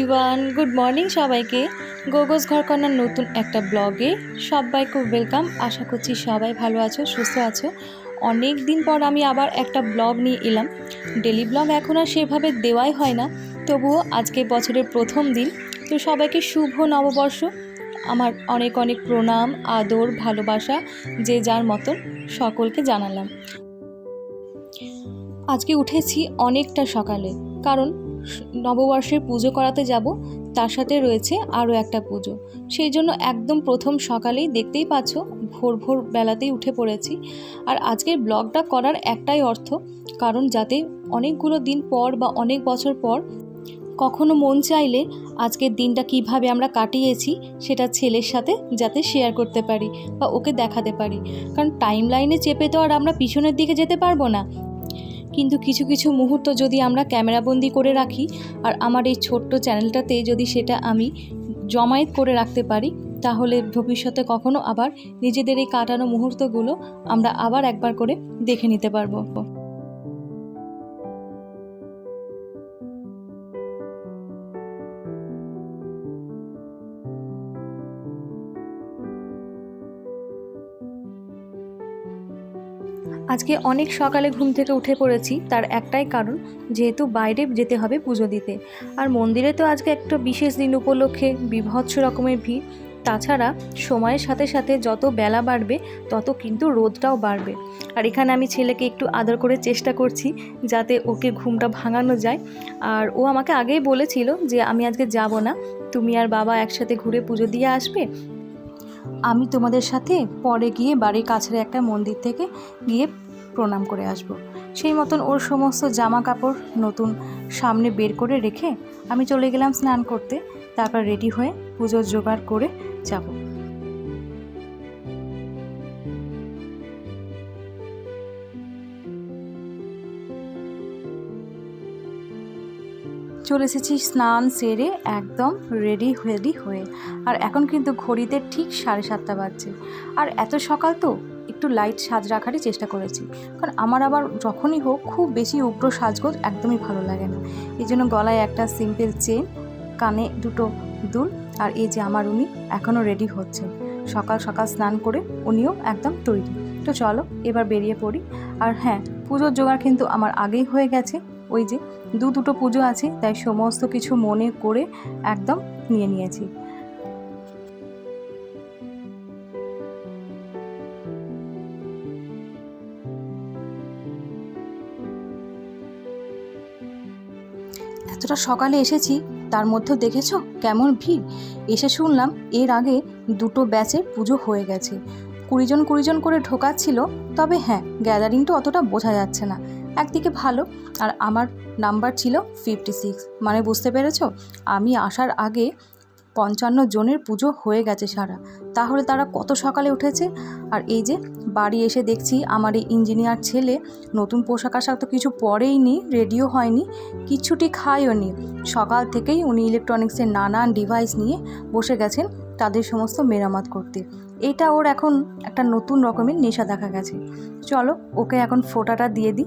Everyone good morning সবাইকে। গোগোস ঘর corner নতুন একটা ব্লগে সবাইকে ওয়েলকাম আশা করছি সবাই ভালো আছো, সুস্থ আছো। অনেক দিন পর আমি আবার একটা ব্লগ নিয়ে এলাম। ডেলি ব্লগ এখন আর সেভাবে দেওয়াই হয় না। তবুও আজকে বছরের প্রথম দিন। তো সবাইকে শুভ নববর্ষ। আমার অনেক অনেক প্রণাম, আদর, ভালোবাসা, যে যার মতন সকলকে জানালাম। আজকে উঠেছি অনেকটা সকালে। কারণ নববর্ষের পুজো করাতে যাব, তার সাথে রয়েছে আরও একটা পুজো। সেই জন্য একদম প্রথম সকালেই দেখতেই পাচ্ছ, ভোর ভোর বেলাতেই উঠে পড়েছি। আর আজকের ব্লগটা করার একটাই অর্থ, কারণ যাতে অনেকগুলো দিন পর বা অনেক বছর পর কখনো মন চাইলে আজকের দিনটা কীভাবে আমরা কাটিয়েছি, সেটা ছেলের সাথে যাতে শেয়ার করতে পারি বা ওকে দেখাতে পারি। কারণ টাইম লাইনে চেপে তো আর আমরা পিছনের দিকে যেতে পারব না। কিন্তু কিছু কিছু মুহূর্ত যদি আমরা ক্যামেরাবন্দি করে রাখি আর আমার এই ছোট্ট চ্যানেলটাতে যদি সেটা আমি জমায়েত করে রাখতে পারি, তাহলে ভবিষ্যতে কখনো আবার নিজেদের এই কাটানো মুহূর্তগুলো আমরা আবার একবার করে দেখে নিতে পারব। আজকে অনেক সকালে ঘুম থেকে উঠে পড়েছি, তার একটাই কারণ, যেহেতু বাইরে যেতে হবে পুজো দিতে। আর মন্দিরে তো আজকে একটা বিশেষ দিন উপলক্ষে বিভৎস রকমের ভিড়। তাছাড়া সময়ের সাথে সাথে যত বেলা বাড়বে, তত কিন্তু রোদটাও বাড়বে। আর এখানে আমি ছেলেকে একটু আদর করে চেষ্টা করছি, যাতে ওকে ঘুমটা ভাঙানো যায়। আর ও আমাকে আগেই বলেছিল যে, আমি আজকে যাব না। তুমি আর বাবা একসাথে ঘুরে পুজো দিয়ে আসবে আমি তোমাদের সাথে পরে গিয়ে বাড়ির কাছের একটা মন্দির থেকে গিয়ে প্রণাম করে আসব। সেই মতন ওর সমস্ত জামা কাপড় নতুন সামনে বের করে রেখে আমি চলে গেলাম স্নান করতে তারপর রেডি হয়ে পুজোর জোগাড় করে যাব চলে এসেছি স্নান সেরে একদম রেডি রেডি হয়ে। আর এখন কিন্তু ঘড়িতে ঠিক সাড়ে সাতটা বাজছে। আর এত সকাল তো একটু লাইট সাজ রাখারই চেষ্টা করেছি। কারণ আমার আবার যখনই হোক খুব বেশি উগ্র সাজগোজ একদমই ভালো লাগে না। এই জন্য গলায় একটা সিম্পল চেন কানে দুটো দুল আর এই যে আমার উনি এখনও রেডি হচ্ছে সকাল সকাল স্নান করে উনিও একদম তৈরি। তো চলো এবার বেরিয়ে পড়ি। আর হ্যাঁ পুজোর জোগাড় কিন্তু আমার আগেই হয়ে গেছে। ওই যে দু দুটো পুজো আছে, তাই সমস্ত কিছু মনে করে একদম নিয়ে নিয়েছি। এতটা সকালে এসেছি, তার মধ্যেও দেখেছ কেমন ভিড়? এসে শুনলাম এর আগে দুটো ব্যাচের পুজো হয়ে গেছে। কুড়িজন কুড়িজন করে ঢোকাচ্ছিল, তবে হ্যাঁ গ্যাদারিংটা অতটা বোঝা যাচ্ছে না। একদিকে ভালো আর আমার নাম্বার ছিল ফিফটি সিক্স মানে বুঝতে পেরেছ? আমি আসার আগে পঞ্চান্ন জনের পুজো হয়ে গেছে সারা। তাহলে তারা কত সকালে উঠেছে? আর এই যে বাড়ি এসে দেখছি আমার এই ইঞ্জিনিয়ার ছেলে নতুন পোশাক আশাক তো কিছু পরেই নি রেডিও হয়নি কিচ্ছুটি খায়ও নি। সকাল থেকেই উনি ইলেকট্রনিক্সের নানান ডিভাইস নিয়ে বসে গেছেন তাদের সমস্ত মেরামত করতে। এটা ওর এখন একটা নতুন রকমের নেশা দেখা গেছে। চলো ওকে এখন ফোটাটা দিয়ে দিই।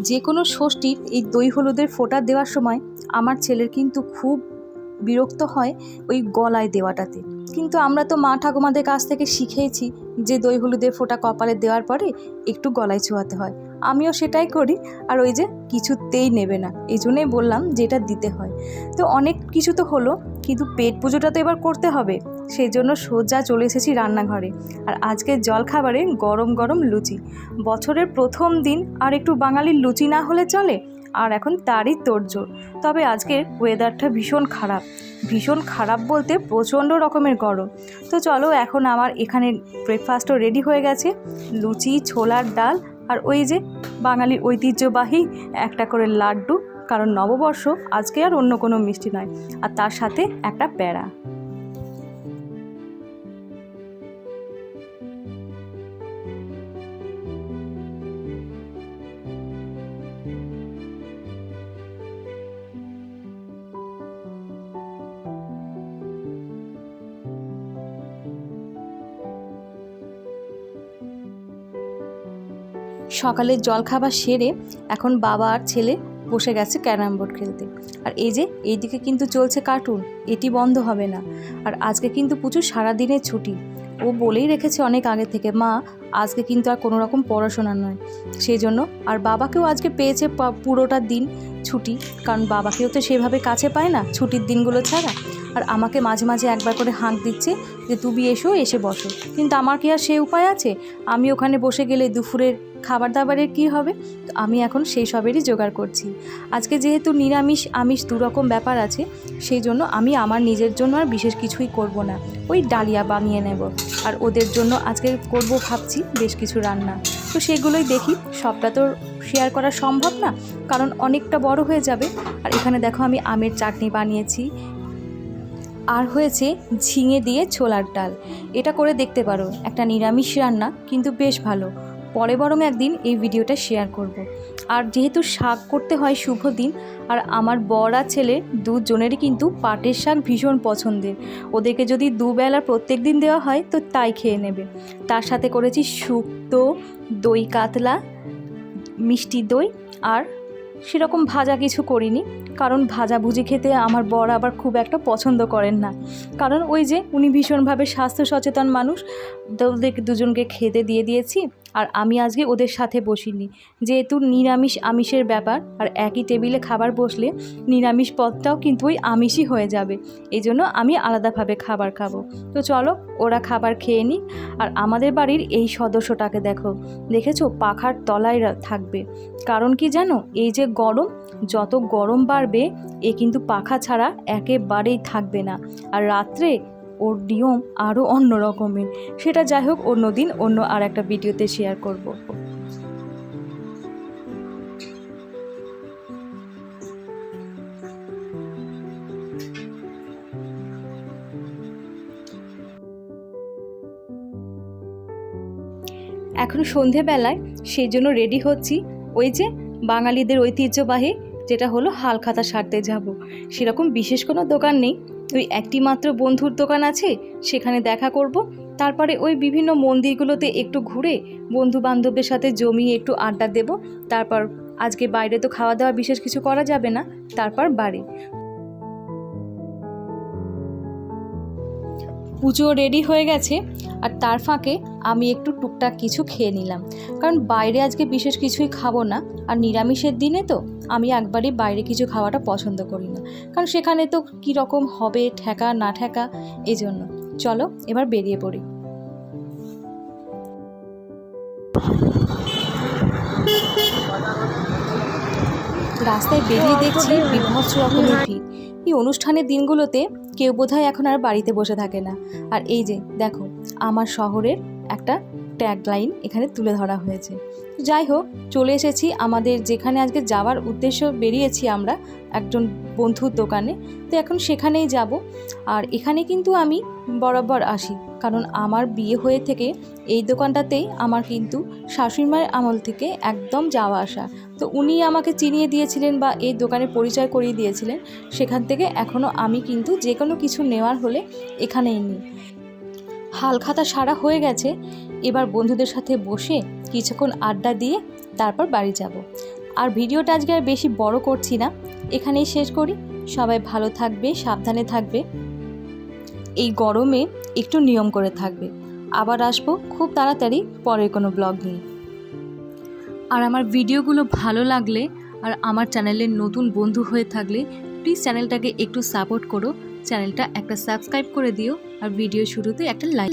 যে কোনো ষষ্ঠীর এই দই হলুদের ফোঁটা দেওয়ার সময় আমার ছেলের কিন্তু খুব বিরক্ত হয় ওই গলায় দেওয়াটাতে। কিন্তু আমরা তো মা ঠাকুমাদের কাছ থেকে শিখেছি যে দই হলুদের ফোঁটা কপালে দেওয়ার পরে একটু গলায় ছোঁয়াতে হয়। আমিও সেটাই করি আর ওই যে কিছুতেই নেবে না। এই জন্যই বললাম যেটা দিতে হয়। তো অনেক কিছু তো হলো, কিন্তু পেট পুজোটা তো এবার করতে হবে। সেই জন্য সোজা চলে এসেছি রান্নাঘরে। আর আজকের জলখাবারে গরম গরম লুচি। বছরের প্রথম দিন, আর একটু বাঙালির লুচি না হলে চলে? আর এখন তারই তোড়জোড়। তবে আজকের ওয়েদারটা ভীষণ খারাপ। ভীষণ খারাপ বলতে প্রচণ্ড রকমের গরম। তো চলো, এখন আমার এখানে ব্রেকফাস্টও রেডি হয়ে গেছে। লুচি, ছোলার ডাল, আর ওই যে বাঙালির ঐতিহ্যবাহী একটা করে লাড্ডু। কারণ নববর্ষ আজকে আর অন্য কোনো মিষ্টি নয়। আর তার সাথে একটা প্যাড়া সকালের জলখাবার সেরে এখন বাবা আর ছেলে বসে গেছে ক্যারাম বোর্ড খেলতে। আর এই যে এইদিকে কিন্তু চলছে কার্টুন, এটি বন্ধ হবে না। আর আজকে কিন্তু প্রচুর সারাদিনের ছুটি। ও বলেই রেখেছে অনেক আগে থেকে, মা, আজকে কিন্তু আর কোনো রকম পড়াশোনা নয়। সেই জন্য আর বাবাকেও আজকে পেয়েছে পুরোটা দিন ছুটি। কারণ বাবাকেও তো সেভাবে কাছে পায় না, ছুটির দিনগুলো ছাড়া। আর আমাকে মাঝে মাঝে একবার করে হাঁক দিচ্ছে যে, তুমি এসো, এসে বসো। কিন্তু আমার কি আর সে উপায় আছে? আমি ওখানে বসে গেলে দুপুরের খাবার দাবারের কি হবে? তো আমি এখন সেই সবেরই জোগাড় করছি। আজকে যেহেতু নিরামিষ, আমিষ দুরকম ব্যাপার আছে, সেই জন্য আমি আমার নিজের জন্য আর বিশেষ কিছুই করব না। ওই ডালিয়া বানিয়ে নেব। আর ওদের জন্য আজকে করব ভাবছি বেশ কিছু রান্না। তো সেগুলোই দেখি। সবটা তো শেয়ার করা সম্ভব না, কারণ অনেকটা বড় হয়ে যাবে। আর এখানে দেখো আমি আমের চাটনি বানিয়েছি। আর হয়েছে ঝিঙে দিয়ে ছোলার ডাল। এটা করে দেখতে পারো। একটা নিরামিষ রান্না, কিন্তু বেশ ভালো। পরে বরং একদিন এই ভিডিওটা শেয়ার করব। আর যেহেতু শাক করতে হয় শুভ দিন, আর আমার বর আর ছেলে দুজনেরই কিন্তু পাটের শাক ভীষণ পছন্দের ওদেরকে যদি দুবেলা প্রত্যেক দিন দেওয়া হয়, তো তাই খেয়ে নেবে তার সাথে করেছি শুক্তো, দই কাতলা, মিষ্টি দই আর সেরকম ভাজা কিছু করিনি, কারণ ভাজা ভুজি খেতে আমার বর আবার খুব একটা পছন্দ করেন না। কারণ ওই যে উনি ভীষণভাবে স্বাস্থ্য সচেতন মানুষ ওদের দুজনকে খেতে দিয়ে দিয়েছি, আর আমি আজকে ওদের সাথে বসিনি। যেহেতু নিরামিষ আমিষের ব্যাপার, আর একই টেবিলে খাবার বসলে নিরামিষ পদটাও কিন্তু ওই আমিষই হয়ে যাবে। এই জন্য আমি আলাদাভাবে খাবার খাব। তো চলো, ওরা খাবার খেয়ে নিই আর আমাদের বাড়ির এই সদস্যটাকে দেখো। দেখেছ? পাখার তলায় থাকবে। কারণ কি জানো? এই যে গরম, যত গরম বাড়বে, এ কিন্তু পাখা ছাড়া একেবারেই থাকবে না। আর রাত্রে ওর নিয়ম আরও অন্য রকমের। সেটা যাই হোক, অন্য দিন অন্য আর একটা ভিডিওতে শেয়ার করব। এখন সন্ধেবেলায় সেই জন্য রেডি হচ্ছি। ওই যে বাঙালিদের ঐতিহ্যবাহী যেটা হলো হালখাতা সারতে যাব। সেরকম বিশেষ কোনো দোকান নেই। ওই একটি মাত্র বন্ধুর দোকান আছে, সেখানে দেখা করব। তারপরে ওই বিভিন্ন মন্দিরগুলোতে একটু ঘুরে বন্ধু বান্ধবদের সাথে জমিয়ে একটু আড্ডা দেব। তারপর আজকে বাইরে তো খাওয়া দাওয়া বিশেষ কিছু করা যাবে না। তারপর বাড়ি। পুজো রেডি হয়ে গেছে। আর তার ফাঁকে আমি একটু টুকটাক কিছু খেয়ে নিলাম। কারণ বাইরে আজকে বিশেষ কিছুই খাব না, আর নিরামিষের দিনে তো আমি একবারই বাইরে কিছু খাওয়াটা পছন্দ করি না। কারণ সেখানে তো কী রকম হবে, ঠেকা, না ঠেকা এই জন্য চলো, এবার বেরিয়ে পড়ি। রাস্তায় বেরিয়ে দেখছি বিভৎস রকমের ভিড়। এই অনুষ্ঠানের দিনগুলোতে কেউ বোধহয় এখন আর বাড়িতে বসে থাকে না। আর এই যে, দেখো, আমার শহরের একটা ট্যাগ লাইন এখানে তুলে ধরা হয়েছে। যাই হোক, চলে এসেছি আমাদের যেখানে আজকে যাওয়ার উদ্দেশ্য বেরিয়েছি আমরা একজন বন্ধুর দোকানে। তো এখন সেখানেই যাব। আর এখানে কিন্তু আমি বরাবর আসি, কারণ আমার বিয়ে হয়ে থেকে এই দোকানটাতেই আমার কিন্তু শাশুড়িমায়ের আমল থেকে একদম যাওয়া আসা। তো উনি আমাকে চিনিয়ে দিয়েছিলেন বা এই দোকানে পরিচয় করিয়ে দিয়েছিলেন, সেখান থেকে এখনও আমি কিন্তু যে কোনো কিছু নেওয়ার হলে এখানেই নিই হালখাতা সারা হয়ে গেছে। এবার বন্ধুদের সাথে বসে কিছুক্ষণ আড্ডা দিয়ে তারপর বাড়ি যাব। আর ভিডিওটা আজকে আর বেশি বড় করছি না। এখানেই শেষ করি। সবাই ভালো থাকবে, সাবধানে থাকবে। এই গরমে একটু নিয়ম করে থাকবে। আবার আসব খুব তাড়াতাড়ি পরের কোনো ব্লগ নিয়ে। আর আমার ভিডিওগুলো ভালো লাগলে আর আমার চ্যানেলের নতুন বন্ধু হয়ে থাকলে, প্লিজ চ্যানেলটাকে একটু সাপোর্ট করো। চ্যানেলটা একটা সাবস্ক্রাইব করে দিও। আর ভিডিও শুরুতে একটা লাইক